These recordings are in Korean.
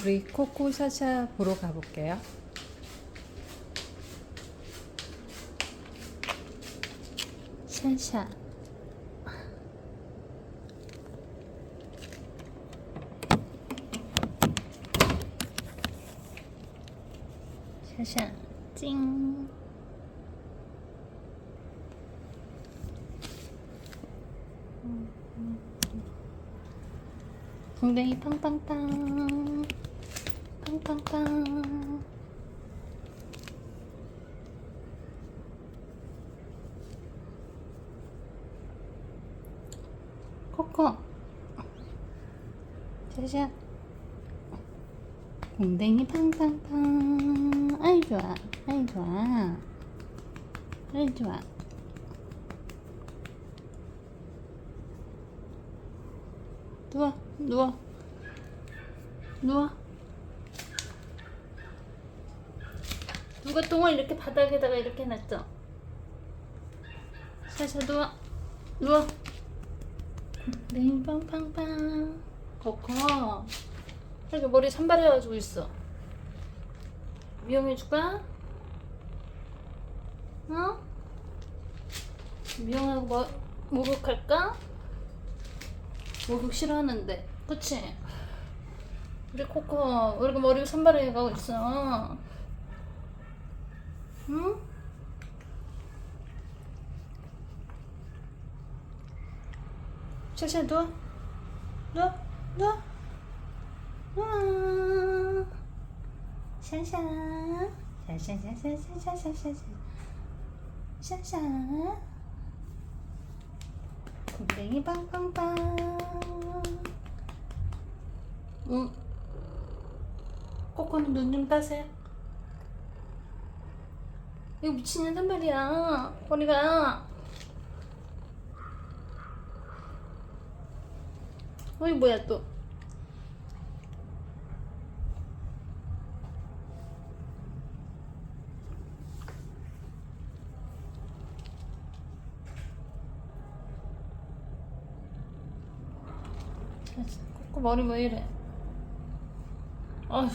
우리 코코샤샤 보러 가볼게요. 샤샤. 샤샤. 찡. 엉덩이 팡팡팡. 팡팡팡. 코코. 샤샤. 엉덩이 팡팡팡. 아이 좋아. 아이 좋아. 아이 좋아. 누워. 누워. 누워. 누가 똥을 이렇게 바닥에다가 이렇게 놨죠? 샤샤 누워. 누워. 네, 빵빵빵. 코코. 이렇게 머리 산발해가지고 있어. 미용해줄까? 어? 미용하고 뭐, 목욕할까? 목욕 싫어하는데. 그치? 우리 코코, 왜 이렇게 머리 산발해가고 있어? 응? 샤샤 누워 누워 누워 누워 샤샤 샤샤샤샤샤샤샤샤 샤샤 곰뱅이 빵빵빵. 응? 코코는 눈좀 따세요. 이거 미친년단 말이야. 머리가. 어이 뭐야 또 코코 머리 왜 이래 아휴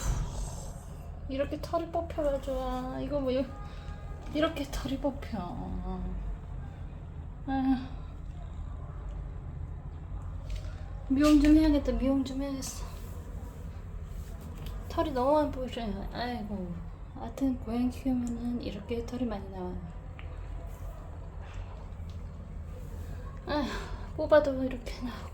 이렇게 털이 뽑혀가지고 아, 이거 뭐 이- 이렇게 털이 뽑혀 아휴 미용 좀 해야겠다. 미용 좀 해야겠어. 털이 너무 많이 보이셔요. 아이고. 하여튼 고양이 키우면은 이렇게 털이 많이 나와요. 아휴, 뽑아도 이렇게 나오고.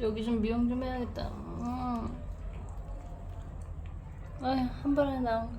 여기 좀 미용 좀 해야겠다. 어. 아휴, 한 번에 나온.